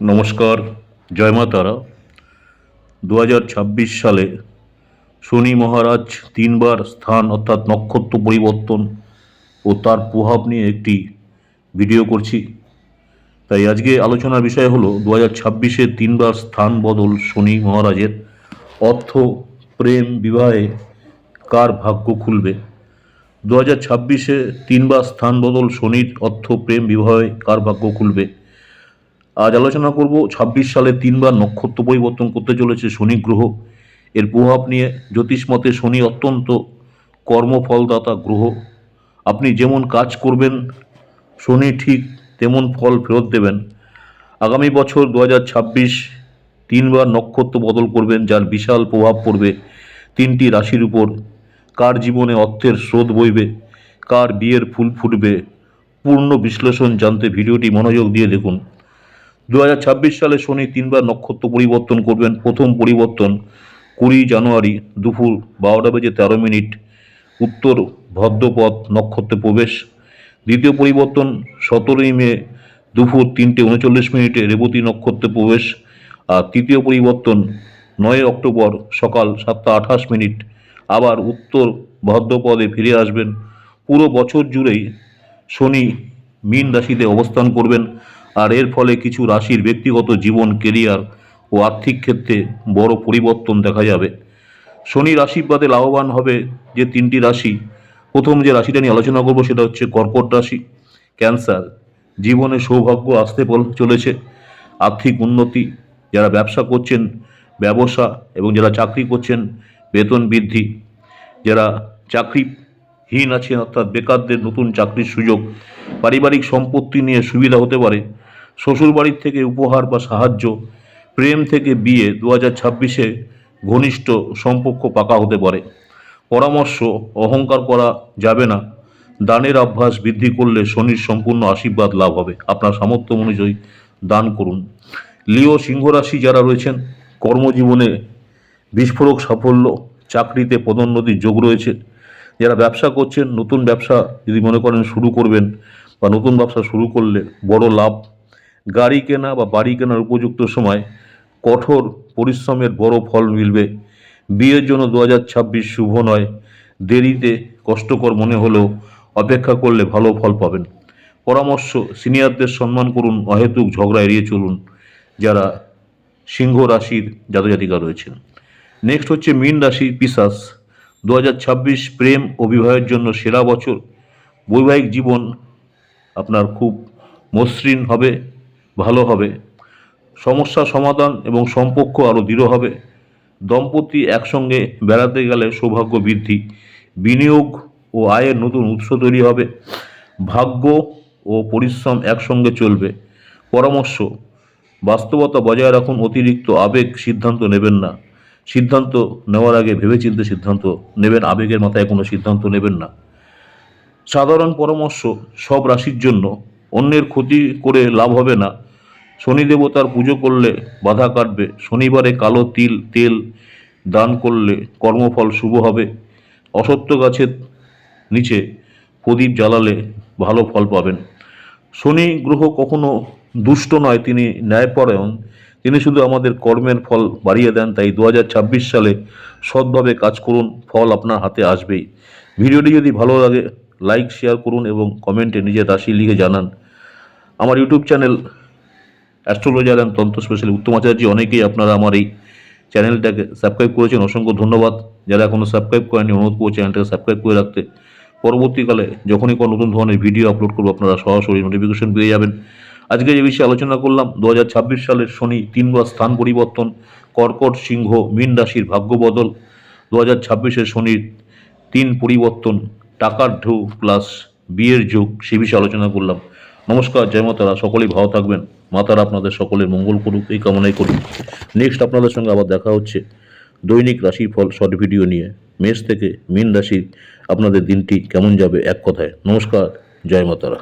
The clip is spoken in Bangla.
নমস্কার, জয় মা তারা। দু সালে শনি মহারাজ তিনবার স্থান অর্থাৎ নক্ষত্র পরিবর্তন ও তার প্রভাব নিয়ে একটি ভিডিও করছি। তাই আজকে আলোচনার বিষয় হলো দু হাজার ছাব্বিশে তিনবার স্থান বদল শনি মহারাজের। অর্থ, প্রেম, বিবাহে কার ভাগ্য খুলবে? দু হাজার ছাব্বিশে তিনবার স্থান বদল শনির অর্থ, প্রেম, বিবাহে কার ভাগ্য খুলবে? আজ আলোচনা করব ছাব্বিশ সালে তিনবার নক্ষত্র পরিবর্তন করতে চলেছে শনি গ্রহ। এর প্রভাব নিয়ে জ্যোতিষ মতে শনি অত্যন্ত কর্মফলদাতা গ্রহ। আপনি যেমন কাজ করবেন, শনি ঠিক তেমন ফল ফেরত দেবেন। আগামী বছর দু হাজার ছাব্বিশ তিনবার নক্ষত্র বদল করবেন, যার বিশাল প্রভাব পড়বে তিনটি রাশির উপর। কার জীবনে অর্থের স্রোত বইবে, কার বিয়ের ফুল ফুটবে, পূর্ণ বিশ্লেষণ জানতে ভিডিওটি মনোযোগ দিয়ে দেখুন। দু হাজার ছাব্বিশ সালে শনি তিনবার নক্ষত্র পরিবর্তন করবেন। প্রথম পরিবর্তন কুড়ি জানুয়ারি দুপুর বারোটা বেজে তেরো মিনিট। উত্তর ভদ্রপথ নক্ষত্রে প্রবেশ। দ্বিতীয় পরিবর্তন সতেরোই মে দুপুর তিনটে উনচল্লিশ মিনিটে রেবতী নক্ষত্রে প্রবেশ। আর তৃতীয় পরিবর্তন নয় অক্টোবর সকাল সাতটা আঠাশ মিনিট। আবার উত্তর ভদ্রপদে ফিরে আসবেন। পুরো বছর জুড়েই শনি মীন রাশিতে অবস্থান করবেন। আর এর ফলে কিছু রাশির ব্যক্তিগত জীবন কেরিয়ার ও আর্থিক ক্ষেত্রে বড় পরিবর্তন দেখা যাবে। শনির আশীর্বাদে লাভবান হবে যে তিনটি রাশি। প্রথম যে রাশিটা নিয়ে আলোচনা করব সেটা হচ্ছে কর্কট রাশি। ক্যান্সার। জীবনে সৌভাগ্য আসতে চলেছে। আর্থিক উন্নতি, যারা ব্যবসা করছেন, ব্যবসা এবং যারা চাকরি করছেন, বেতন বৃদ্ধি। যারা চাকরিহীন আছেন অর্থাৎ বেকারদের নতুন চাকরির সুযোগ। পারিবারিক সম্পত্তি নিয়ে সুবিধা হতে পারে। শ্বশুরবাড়ির থেকে উপহার বা সাহায্য, প্রেম থেকে বিয়ে দু হাজার ছাব্বিশে ঘনিষ্ঠ সম্পর্ক পাকা হতে পারে। পরামর্শ, অহংকার করা যাবে না। দানের অভ্যাস বৃদ্ধি করলে শনির সম্পূর্ণ আশীর্বাদ লাভ হবে। আপনার সামর্থ্য অনুযায়ী দান করুন। লিও সিংহরাশি যারা রয়েছেন, কর্মজীবনে বিস্ফোরক সাফল্য, চাকরিতে পদোন্নতির যোগ রয়েছে। যারা ব্যবসা করছেন, নতুন ব্যবসা যদি মনে করেন শুরু করবেন বা নতুন ব্যবসা শুরু করলে বড় লাভ। গাড়ি কেনা বা বাড়ি কেনার উপযুক্ত সময় কঠোর পরিশ্রমের বড় ফল মিলবে। বিয়ের জন্য দু হাজার ছাব্বিশ শুভ নয়। দেরিতে, কষ্টকর মনে হলেও অপেক্ষা করলে ভালো ফল পাবেন। পরামর্শ, সিনিয়রদের সম্মান করুন, অহেতুক ঝগড়া এড়িয়ে চলুন, যারা সিংহ রাশির জাতজাতিকা রয়েছেন। নেক্সট হচ্ছে মীন রাশি, পিসাস। দু হাজার ছাব্বিশ প্রেম ও বিবাহের জন্য সেরা বছর। বৈবাহিক জীবন আপনার খুব মসৃণ হবে, ভালো হবে। সমস্যা সমাধান এবং সম্পর্ক আরও দৃঢ় হবে। দম্পতি একসঙ্গে বেড়াতে গেলে সৌভাগ্য বৃদ্ধি, বিনিয়োগ ও আয়ের নতুন উৎস তৈরি হবে। ভাগ্য ও পরিশ্রম একসঙ্গে চলবে। পরামর্শ, বাস্তবতা বজায় রাখুন, অতিরিক্ত আবেগ সিদ্ধান্ত নেবেন না। সিদ্ধান্ত নেওয়ার আগে ভেবেচিন্তে সিদ্ধান্ত নেবেন, আবেগের মাথায় কোনো সিদ্ধান্ত নেবেন না। সাধারণ পরামর্শ সব রাশির জন্য, অন্যের ক্ষতি করে লাভ হবে না। শনি দেবতার পুজো করলে বাধা কাটবে। শনিবারে কালো তিল, তেল দান করলে কর্মফল শুভ হবে। অসত্য গাছের নিচে প্রদীপ জ্বালালে ভালো ফল পাবেন। শনি গ্রহ কখনো দুষ্ট নয়, তিনি ন্যায়পরায়ণ। তিনি শুধু আমাদের কর্মের ফল বাড়িয়ে দেন, তাই দু হাজার ছাব্বিশ সালে সৎভাবে কাজ করুন, ফল আপনার হাতে আসবেই। ভিডিওটি যদি ভালো লাগে লাইক শেয়ার করুন এবং কমেন্টে নিজের রাশি লিখে জানান। আমার YouTube channel astrologer and tantra specially Uttam Acharya, অনেকেই আপনারা আমার এই চ্যানেলটাকে সাবস্ক্রাইব করেছেন, অসংখ্য ধন্যবাদ। যারা এখনও সাবস্ক্রাইব করেনি অনুরোধ করব চ্যানেলটাকে সাবস্ক্রাইব করে রাখতে। পরবর্তীকালে যখনই কোনো নতুন ধরনের ভিডিও আপলোড করব, আপনারা সরাসরি নোটিফিকেশন পেয়ে যাবেন। আজকে যে বিষয়ে আলোচনা করলাম, দু হাজার ছাব্বিশ সালের শনি তিনবার স্থান পরিবর্তন, কর্কট সিংহ, মীন রাশির ভাগ্য বদল, দু হাজার শনির তিন পরিবর্তন। টাকার ঢেউ প্লাস বিয়ের যুগ, সে বিষয়ে আলোচনা করলাম। নমস্কার, জয় মাতারা সকলেই ভালো থাকবেন। মাতারা আপনাদের সকলের মঙ্গল করুক, এই কামনাই করুক নেক্সট আপনাদের সঙ্গে আবার দেখা হচ্ছে দৈনিক রাশিফল শর্ট ভিডিও নিয়ে। মেষ থেকে মীন রাশি আপনাদের দিনটি কেমন যাবে এক কথায়। নমস্কার, জয় মাতারা